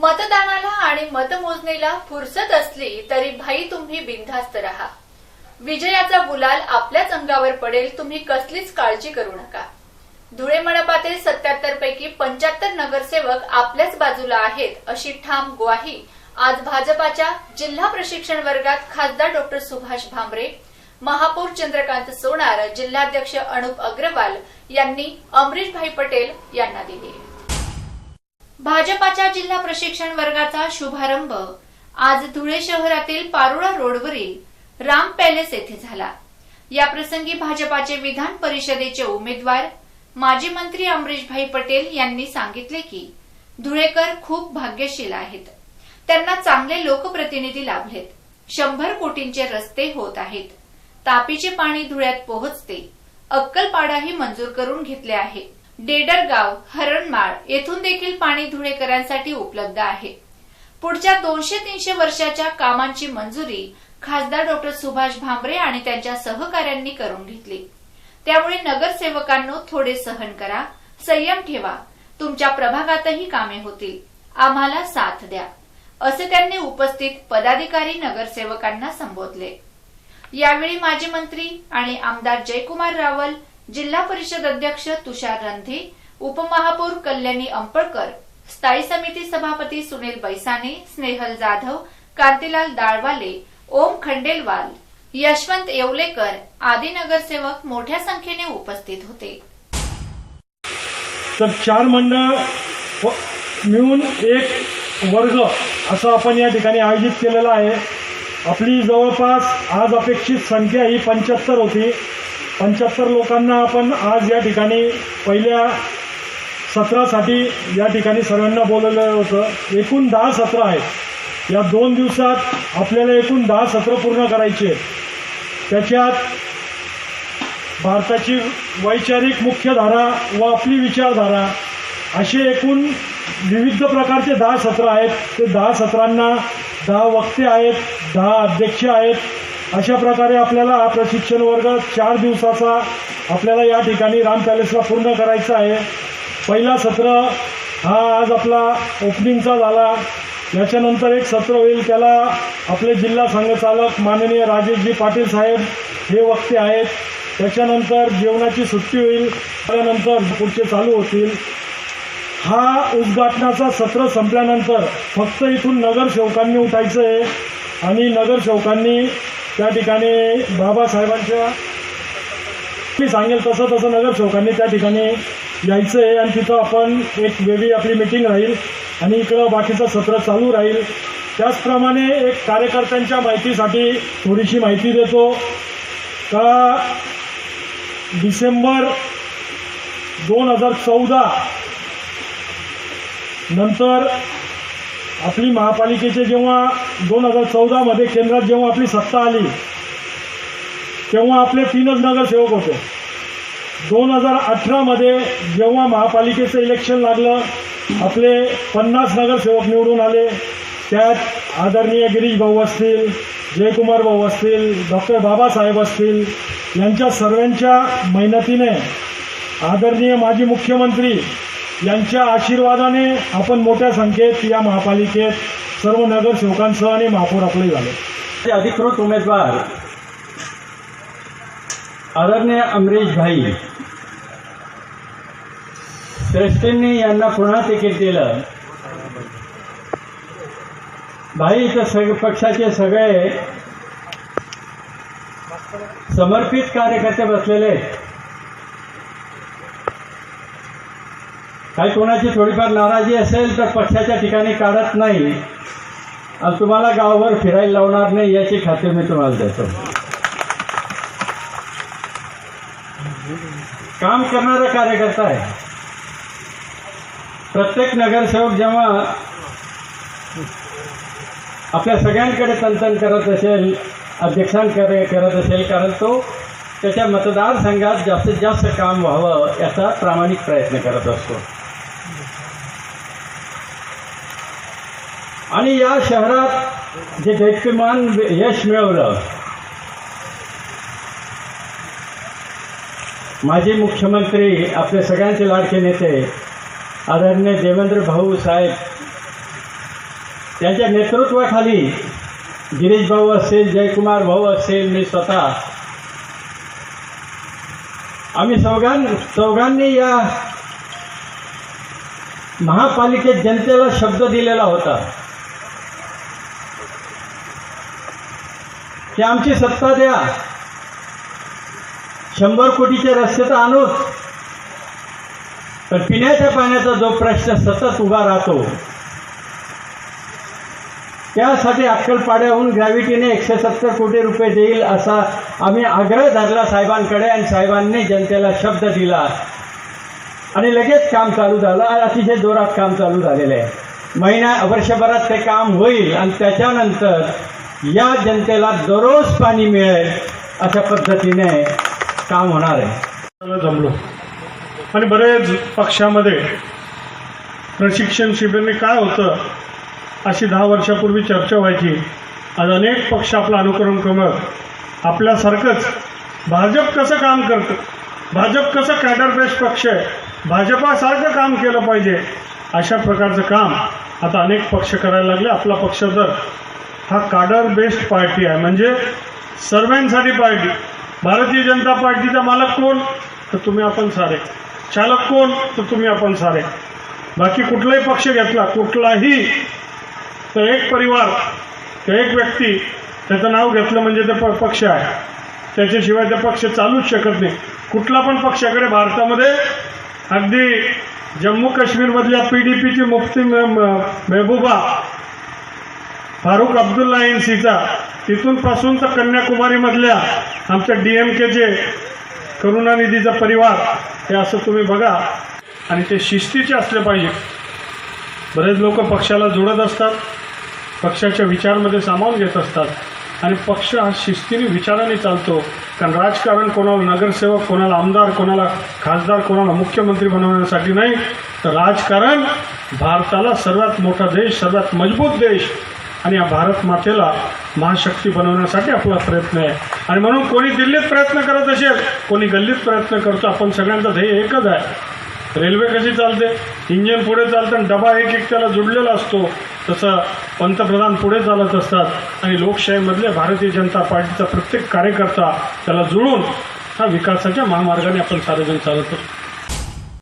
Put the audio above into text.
मतदानाला आणि मतमोजणीला फुरसत असली तरी भाई तुम्ही बिनधास्त राहा. विजयाचा गुलाल आपल्याच अंगावर पडेल तुम्ही कसलीच काळजी करू नका. धुळे मंडपातील सत्याहत्तर पैकी पंच्याहत्तर नगरसेवक आपल्याच बाजूला आहेत अशी ठाम ग्वाही आज भाजपाच्या जिल्हा प्रशिक्षण वर्गात खासदार डॉक्टर सुभाष भामरे महापौर चंद्रकांत सोनार जिल्हाध्यक्ष अनुप अग्रवाल यांनी अमरीशभाई पटेल यांना दिली. भाजपाच्या जिल्हा प्रशिक्षण वर्गाचा शुभारंभ. आज धुळे शहरातील पारोळा रोडवरील राम पॅलेस येथे झाला. याप्रसंगी भाजपाचे विधान परिषदेचे उमेदवार माजी मंत्री अमरीशभाई पटेल यांनी सांगितले की धुळेकर खूप भाग्यशील आहेत. त्यांना चांगले लोकप्रतिनिधी लाभलेत. शंभर कोटींचे रस्ते होत आहेत. तापीचे पाणी धुळ्यात पोहोचते. अक्कलपाडाही मंजूर करून घेतले आहे. डेडरगाव हरणमाळ येथून देखील पाणी धुळेकरांसाठी उपलब्ध आहे. पुढच्या दोनशे तीनशे वर्षाच्या कामांची मंजुरी खासदार डॉक्टर सुभाष भामरे आणि त्यांच्या सहकाऱ्यांनी करून घेतली. त्यामुळे नगरसेवकांनो थोडे सहन करा संयम ठेवा तुमच्या प्रभागातही कामे होतील आम्हाला साथ द्या असे त्यांनी उपस्थित पदाधिकारी नगरसेवकांना संबोधले. यावेळी माजी मंत्री आणि आमदार जयकुमार रावल जिल्हा परिषद अध्यक्ष तुषार रंधी उपमहापौर कल्याणी अंपळकर स्थायी समिती सभापती सुनील बैसाने स्नेहल जाधव कांतीलाल दाळवाले ओम खंडेलवाल यशवंत येवलेकर आदी नगरसेवक मोठ्या संख्येने उपस्थित होते. तर चार मंडळ मिळून एक वर्ग असं आपण या ठिकाणी आयोजित केलेलं आहे. आपली जवळपास आज अपेक्षित संख्या ही पंच्याहत्तर होती. पंच्याहत्तर लोकांना आपण आज या ठिकाणी पहिल्या सत्रासाठी या ठिकाणी सर्वांना बोलवलं होतं. एकूण दहा सत्र आहेत. या दोन दिवसात आपल्याला एकूण दहा सत्रं पूर्ण करायची आहेत. त्याच्यात भारताची वैचारिक मुख्यधारा व आपली विचारधारा असे एकूण विविध प्रकारचे दहा सत्र आहेत. ते दहा सत्रांना दहा वक्ते आहेत दहा अध्यक्ष आहेत. अशा प्रकारे आपल्याला हा प्रशिक्षण वर्ग चार दिवसाचा आपल्याला या ठिकाणी राम पॅलेसला पूर्ण करायचा आहे. पहिला सत्र हा आज आपला ओपनिंगचा झाला. याच्यानंतर एक सत्र होईल. त्याला आपले जिल्हा संघचालक माननीय राजेशजी पाटील साहेब हे वक्ते आहेत. त्याच्यानंतर जेवणाची सुट्टी होईल. त्यानंतर पुढचे चालू होतील. हा उद्घाटनाचा सत्र संपल्यानंतर फक्त इथून नगरसेवकांनी उठायचं आहे. आणि नगरसेवकांनी त्या ठिकाणी बाबासाहेबांच्या मी सांगेल तसं तसं नगरसेवकांनी त्या ठिकाणी यायचं आहे आणि तिथं आपण एक वेगळी आपली मिटिंग राहील आणि इकडं बाकीचं सत्र चालू राहील. त्याचप्रमाणे एक कार्यकर्त्यांच्या माहितीसाठी थोडीशी माहिती देतो. का डिसेंबर दोन हजार चौदा नंतर आपली महापालिकेचे जेव्हा दोन हजार चौदामध्ये केंद्रात जेव्हा आपली सत्ता आली तेव्हा आपले तीनच नगरसेवक होते. दोन हजार अठरामध्ये जेव्हा महापालिकेचं इलेक्शन लागलं आपले पन्नास नगरसेवक निवडून आले. त्यात आदरणीय गिरीश भाऊ असतील जयकुमार भाऊ असतील डॉक्टर बाबासाहेब असतील यांच्या सर्वांच्या मेहनतीने आदरणीय माजी मुख्यमंत्री यांच्या आशीर्वादाने आपण मोठ्या संख्येत या महापालिकेत सर्व नगरसेवकांसह आणि महापौर आपले झाले. ते अधिकृत उमेदवार आदरणीय अमरीश भाई श्रेष्ठींनी यांना पुन्हा तिकीट दिलं. भाई इथं सग पक्षाचे सगळे समर्पित कार्यकर्ते बसलेले आहेत. काही कोणाची थोडीफार नाराजी असेल तर पक्षाच्या ठिकाणी काढत नाही. आणि तुम्हाला गावभर फिरायला लावणार नाही याची खात्री मी तुम्हाला देतो. काम करणारा कार्यकर्ता आहे. प्रत्येक नगरसेवक जेव्हा आपल्या सगळ्यांकडे तंतन करत असेल अध्यक्षांकडे करत असेल कारण तो त्याच्या मतदारसंघात जास्तीत जास्त काम व्हावं याचा प्रामाणिक प्रयत्न करत असतो. आणि या शहरात जे दैत्यमान यश मिळवलं माजी मुख्यमंत्री आपले सगळ्यांचे लाडके नेते आदरणीय देवेंद्र भाऊ साहेब त्यांच्या नेतृत्वाखाली गिरीश भाऊ असेल जयकुमार भाऊ असेल मी स्वतः आम्ही चौघां चौघांनी या महापालिकेत जनतेला शब्द दिलेला होता. की आमची सत्ता द्या. शंभर कोटीचे रस्ते तर आणूच. पण पिण्याच्या पाण्याचा जो प्रश्न सतत उभा राहतो त्यासाठी अक्कलपाड्याहून ग्रॅव्हिटीने एकशे सत्तर कोटी रुपये देईल असा आम्ही आग्रह धरला साहेबांकडे आणि साहेबांनी जनतेला शब्द दिला. आणि लगेच काम चालू झालं. आणि अतिशय जोरात काम चालू झालेलं आहे. महिन्या वर्षभरात ते काम होईल आणि त्याच्यानंतर या जनतेला दररोज पाणी मिळेल अशा पद्धतीने काम होणार आहे. जमलो. आणि बरेच पक्षामध्ये प्रशिक्षण शिबिरने काय होतं अशी दहा वर्षापूर्वी चर्चा व्हायची. आज अनेक पक्ष आपलं अनुकरण करत आपल्यासारखंच भाजप कसं काम करतं? भाजप कसं कॅडर बेस्ट पक्ष आहे? भाजपासारखं काम केलं पाहिजे. अशा प्रकारचं काम आता अनेक पक्ष करायला लागले. आपला पक्ष तर हा काडर बेस्ड पार्टी आहे म्हणजे सर्वांसाठी पार्टी भारतीय जनता पार्टीचा मालक कोण? तर तुम्ही आपण सारे. चालक कोण? तर तुम्ही आपण सारे. बाकी कुठलाही पक्ष घेतला कुठलाही तर एक परिवार तर एक व्यक्ती त्याचं नाव घेतलं म्हणजे ते प- पक्ष आहे. त्याच्याशिवाय ते पक्ष चालूच शकत नाही. कुठला पण पक्षाकडे भारतामध्ये अगदी जम्मू काश्मीरमधल्या पी डी पीची मुफ्ती मे- फारुख अब्दुल्ला एनसीचा तिथून पासून तर कन्याकुमारीमधल्या आमच्या डी एम केचे करुणानिधीचा परिवार. हे असं तुम्ही बघा. आणि ते शिस्तीचे असले पाहिजे. बरेच लोक पक्षाला जोडत असतात. पक्षाच्या विचारमध्ये सामावून घेत असतात. आणि पक्ष हा शिस्तीने विचाराने चालतो. कारण राजकारण कोणाला नगरसेवक कोणाला आमदार कोणाला खासदार कोणाला मुख्यमंत्री बनवण्यासाठी नाही तर राजकारण भारताला सर्वात मोठा देश सर्वात मजबूत देश आणि या भारत मातेला महाशक्ती बनवण्यासाठी आपला प्रयत्न आहे. आणि म्हणून कोणी दिल्लीत प्रयत्न करत असेल कोणी गल्लीत प्रयत्न करतो आपण सगळ्यांचं ध्येय एकच आहे. रेल्वे कशी चालते? इंजिन पुढे चालतं आणि डबा एक एक त्याला जुडलेला असतो. तसं पंतप्रधान पुढे चालत असतात आणि लोकशाहीमधल्या भारतीय जनता पार्टीचा प्रत्येक कार्यकर्ता त्याला जुळून हा विकासाच्या महामार्गाने आपण सार्वजनिक चालत असतो.